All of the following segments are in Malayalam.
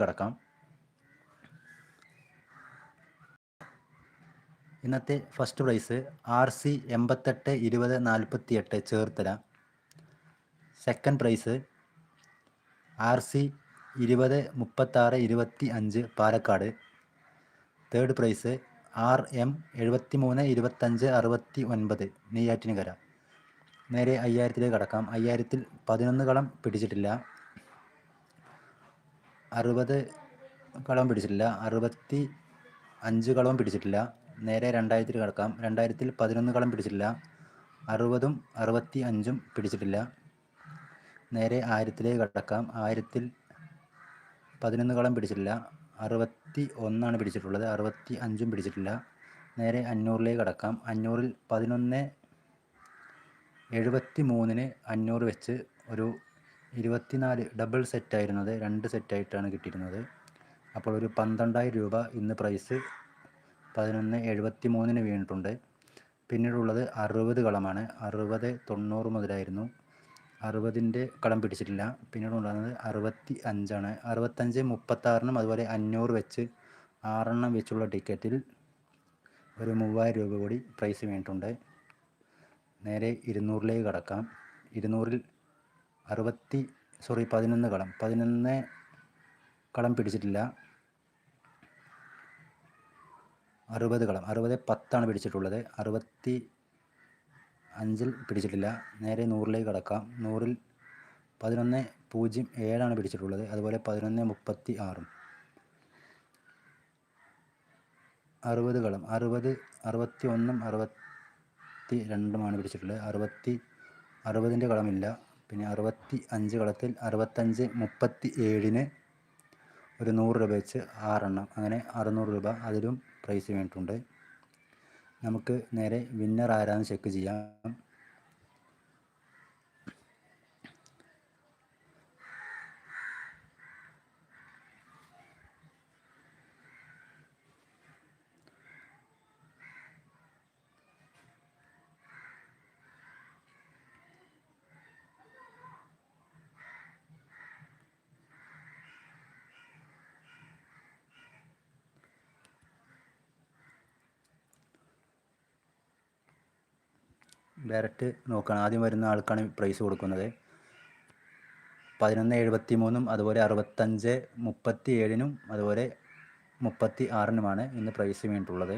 കിടക്കാം. ഇന്നത്തെ ഫസ്റ്റ് പ്രൈസ് ആർ സി എൺപത്തെട്ട് ഇരുപത് നാൽപ്പത്തി എട്ട് Cherthala. Second prize R C ഇരുപത് മുപ്പത്താറ് ഇരുപത്തി അഞ്ച് Palakkad. Third prize R M എഴുപത്തി മൂന്ന് ഇരുപത്തഞ്ച് അറുപത്തി ഒൻപത് നെയ്യാറ്റിനുകര നേരെ അയ്യായിരത്തിലേക്ക് കടക്കാം. അയ്യായിരത്തിൽ പതിനൊന്ന് കളം പിടിച്ചിട്ടില്ല. അറുപത് കളവും പിടിച്ചിട്ടില്ല. അറുപത്തി അഞ്ച് കളവും പിടിച്ചിട്ടില്ല. നേരെ രണ്ടായിരത്തിൽ കിടക്കാം. രണ്ടായിരത്തിൽ പതിനൊന്ന് കളം പിടിച്ചിട്ടില്ല. അറുപതും അറുപത്തി അഞ്ചും പിടിച്ചിട്ടില്ല. നേരെ ആയിരത്തിലേക്ക് കിടക്കാം. ആയിരത്തിൽ പതിനൊന്ന് കളം പിടിച്ചിട്ടില്ല. അറുപത്തി ഒന്നാണ് പിടിച്ചിട്ടുള്ളത്. അറുപത്തി അഞ്ചും പിടിച്ചിട്ടില്ല. നേരെ അഞ്ഞൂറിലേക്ക് കടക്കാം. അഞ്ഞൂറിൽ പതിനൊന്ന് എഴുപത്തി മൂന്നിന് അഞ്ഞൂറ് വെച്ച് ഒരു ഇരുപത്തിനാല് ഡബിൾ സെറ്റായിരുന്നത് രണ്ട് സെറ്റായിട്ടാണ് കിട്ടിയിരുന്നത്. അപ്പോൾ ഒരു പന്ത്രണ്ടായിരം രൂപ ഇന്ന് പ്രൈസ് പതിനൊന്ന് എഴുപത്തി മൂന്നിന് വീണിട്ടുണ്ട്. പിന്നീടുള്ളത് അറുപത് കളമാണ് അറുപത് തൊണ്ണൂറ് മുതലായിരുന്നു. അറുപതിന്റെ കളം പിടിച്ചിട്ടില്ല. പിന്നീട് ഉണ്ടാകുന്നത് അറുപത്തി അഞ്ചാണ് അറുപത്തഞ്ച് മുപ്പത്താറിനും അതുപോലെ അഞ്ഞൂറ് വെച്ച് ആറെണ്ണം വെച്ചുള്ള ടിക്കറ്റിൽ ഒരു മൂവായിരം രൂപ കൂടി പ്രൈസ് വീണിട്ടുണ്ട്. നേരെ ഇരുന്നൂറിലേക്ക് കടക്കാം. ഇരുന്നൂറിൽ അറുപത്തി സോറി പതിനൊന്ന് കളം പതിനൊന്ന് കളം പിടിച്ചിട്ടില്ല. അറുപത് കളം അറുപത് പത്താണ് പിടിച്ചിട്ടുള്ളത്. അറുപത്തി അഞ്ചിൽ പിടിച്ചിട്ടില്ല. നേരെ നൂറിലേക്ക് കടക്കാം. നൂറിൽ പതിനൊന്ന് പൂജ്യം ഏഴാണ് പിടിച്ചിട്ടുള്ളത്. അതുപോലെ പതിനൊന്ന് മുപ്പത്തി ആറും. അറുപത് കളം അറുപത് അറുപത്തി ഒന്നും അറുപത്തി രണ്ടുമാണ് പിടിച്ചിട്ടുള്ളത്. അറുപത്തി അറുപതിന്റെ കളമില്ല പിന്നെ അറുപത്തി അഞ്ച് കളത്തിൽ അറുപത്തഞ്ച് മുപ്പത്തി ഏഴിന് ഒരു നൂറ് രൂപ വെച്ച് ആറെണ്ണം. അങ്ങനെ അറുന്നൂറ് രൂപ അതിലും പ്രൈസ് വേണ്ടിയിട്ടുണ്ട്. നമുക്ക് നേരെ വിന്നർ ആരാന്ന് ചെക്ക് ചെയ്യാം. ഡയറക്റ്റ് നോക്കുകയാണ്. ആദ്യം വരുന്ന ആൾക്കാണ് പ്രൈസ് കൊടുക്കുന്നത്. പതിനൊന്ന് എഴുപത്തി മൂന്നും അതുപോലെ അറുപത്തഞ്ച് മുപ്പത്തി ഏഴിനും അതുപോലെ മുപ്പത്തി ആറിനുമാണ് ഇന്ന് പ്രൈസ് വീണിട്ടുള്ളത്.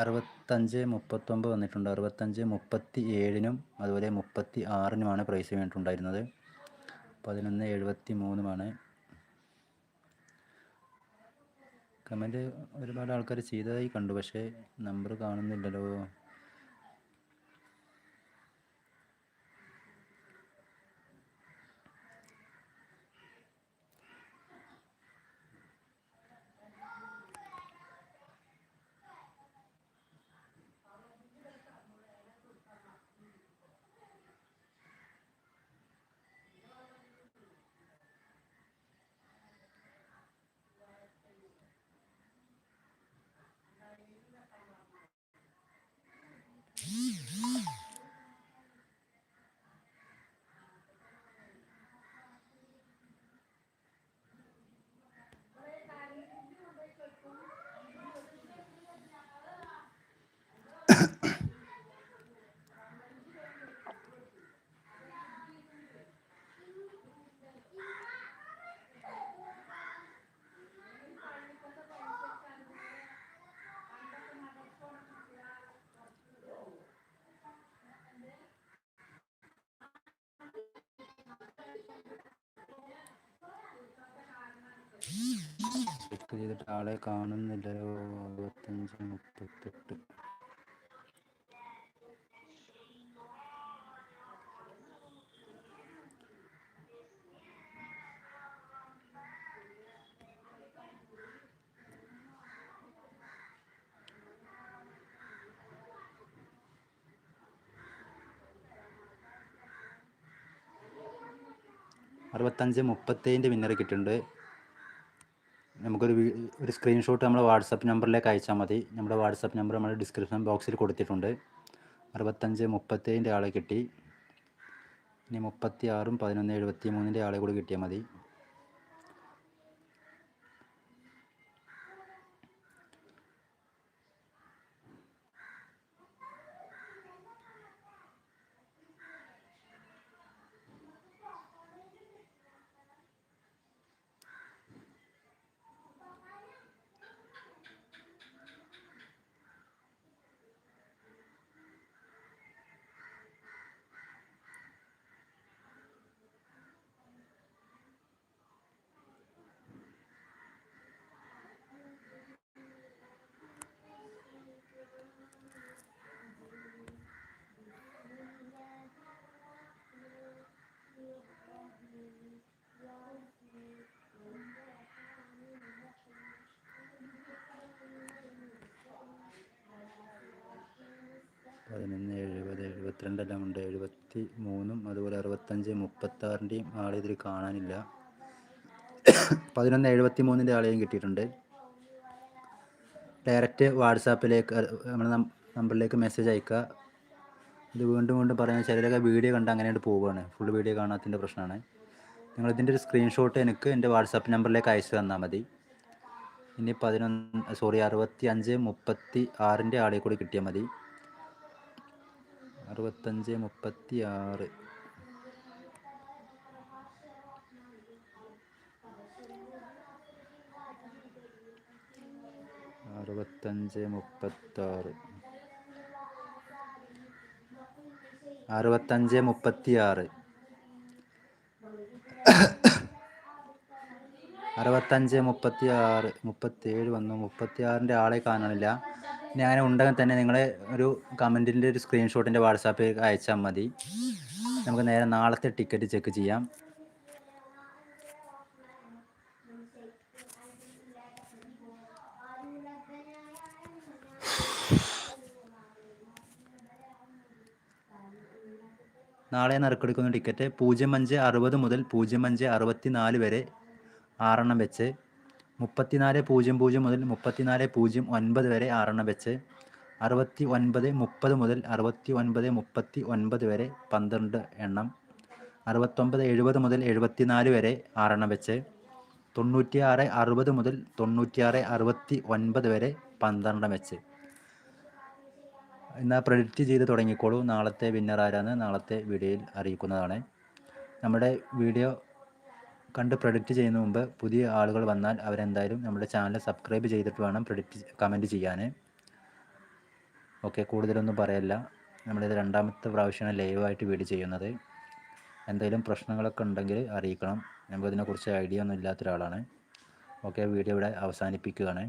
അറുപത്തഞ്ച് മുപ്പത്തൊമ്പത് വന്നിട്ടുണ്ട്. അറുപത്തഞ്ച് മുപ്പത്തി ഏഴിനും അതുപോലെ മുപ്പത്തി ആറിനുമാണ് പ്രൈസ് വീണിട്ടുണ്ടായിരുന്നത് പതിനൊന്ന് എഴുപത്തി മൂന്നുമാണ് കമന്റ് ഒരുപാട് ആൾക്കാർ ചെയ്തതായി കണ്ടു. പക്ഷേ നമ്പർ കാണുന്നില്ലല്ലോ. ചെയ്തിട്ട് ആളെ കാണുന്നില്ല. അറുപത്തഞ്ച് മുപ്പത്തെട്ട്. അറുപത്തഞ്ച് മുപ്പത്തേഴിന്റെ വിന്നർ കിട്ടുന്നുണ്ട് നമുക്കൊരു ഒരു സ്ക്രീൻഷോട്ട് നമ്മുടെ വാട്സപ്പ് നമ്പറിലേക്ക് അയച്ചാൽ മതി. നമ്മുടെ വാട്സപ്പ് നമ്പർ നമ്മൾ ഡിസ്ക്രിപ്ഷൻ ബോക്സിൽ കൊടുത്തിട്ടുണ്ട്. അറുപത്തഞ്ച് മുപ്പത്തേഴിന്റെ ആളെ കിട്ടി. ഇനി മുപ്പത്തി ആറും പതിനൊന്ന് എഴുപത്തി മൂന്നിന്റെ ആളെ കൂടി കിട്ടിയാൽ മതി. പതിനൊന്ന് എഴുപത് എഴുപത്തിരണ്ടെല്ലാം ഉണ്ട്. എഴുപത്തി മൂന്നും അതുപോലെ അറുപത്തഞ്ച് മുപ്പത്താറിന്റെയും ആളെ ഇതിൽ കാണാനില്ല. പതിനൊന്ന് എഴുപത്തി മൂന്നിന്റെ ആളെയും കിട്ടിയിട്ടുണ്ട്. ഡയറക്റ്റ് വാട്സാപ്പിലേക്ക് നമ്മുടെ നമ്പറിലേക്ക് മെസ്സേജ് അയക്കുക ഇത് വീണ്ടും വീണ്ടും പറയുന്നത് ചിലരൊക്കെ വീഡിയോ കണ്ട് അങ്ങനെയായിട്ട് പോവുകയാണ് ഫുൾ വീഡിയോ കാണാത്തതിന്റെ പ്രശ്നമാണ്. നിങ്ങൾ ഇതിന്റെ ഒരു സ്ക്രീൻഷോട്ട് എനിക്ക് എന്റെ വാട്സാപ്പ് നമ്പറിലേക്ക് അയച്ചു തന്നാൽ മതി. ഇനി പതിനൊന്ന് സോറി അറുപത്തി അഞ്ച് മുപ്പത്തി ആറിന്റെ ആളെ കൂടി കിട്ടിയാൽ മതി. അറുപത്തഞ്ച് മുപ്പത്തി ആറ് അറുപത്തഞ്ച് മുപ്പത്താറ്. അറുപത്തഞ്ച് മുപ്പത്തി ആറ് അറുപത്തഞ്ച് മുപ്പത്തി ആറ് മുപ്പത്തേഴ് വന്നു. മുപ്പത്തി ആറിന്റെ ആളെ കാണാനില്ല. അങ്ങനെ ഉണ്ടെങ്കിൽ തന്നെ നിങ്ങൾ ഒരു കമന്റിന്റെ ഒരു സ്ക്രീൻഷോട്ടിന്റെ വാട്സാപ്പിൽ അയച്ചാൽ മതി. നമുക്ക് നേരെ നാളത്തെ ടിക്കറ്റ് ചെക്ക് ചെയ്യാം. നാളെ നറുക്കെടുക്കുന്ന ടിക്കറ്റ് പൂജ്യം അഞ്ച് അറുപത് മുതൽ പൂജ്യം അഞ്ച് അറുപത്തി നാല് വരെ ആറെണ്ണം വെച്ച് മുപ്പത്തിനാല് പൂജ്യം പൂജ്യം മുതൽ മുപ്പത്തിനാല് പൂജ്യം ഒൻപത് വരെ ആറെണ്ണം വെച്ച് അറുപത്തി ഒൻപത് മുപ്പത് മുതൽ അറുപത്തി ഒൻപത് മുപ്പത്തി ഒൻപത് വരെ പന്ത്രണ്ട് എണ്ണം അറുപത്തൊമ്പത് എഴുപത് മുതൽ എഴുപത്തിനാല് വരെ ആറെണ്ണം വെച്ച് തൊണ്ണൂറ്റിയാറ് അറുപത് മുതൽ തൊണ്ണൂറ്റിയാറ് അറുപത്തി ഒൻപത് വരെ പന്ത്രണ്ടെണ്ണം വെച്ച്. എന്നാൽ പ്രെഡിക്റ്റ് ചെയ്ത് തുടങ്ങിക്കോളൂ. നാളത്തെ വിന്നർ ആരാന്ന് നാളത്തെ വീഡിയോയിൽ അറിയിക്കുന്നതാണ്. നമ്മുടെ വീഡിയോ കണ്ട് പ്രൊഡിക്റ്റ് ചെയ്യുന്ന മുമ്പ് പുതിയ ആളുകൾ വന്നാൽ അവരെന്തായാലും നമ്മുടെ ചാനൽ സബ്സ്ക്രൈബ് ചെയ്തിട്ട് വേണം പ്രൊഡിക്റ്റ് കമന്റ് ചെയ്യാൻ. ഓക്കെ കൂടുതലൊന്നും പറയല്ല. നമ്മളിത് രണ്ടാമത്തെ പ്രാവശ്യമാണ് ലൈവായിട്ട് വീഡിയോ ചെയ്യുന്നത്. എന്തെങ്കിലും പ്രശ്നങ്ങളൊക്കെ ഉണ്ടെങ്കിൽ അറിയിക്കണം. നമുക്കതിനെക്കുറിച്ച് ഐഡിയ ഒന്നും ഇല്ലാത്ത ഒരാളാണ് ഓക്കെ വീഡിയോ ഇവിടെ അവസാനിപ്പിക്കുകയാണ്.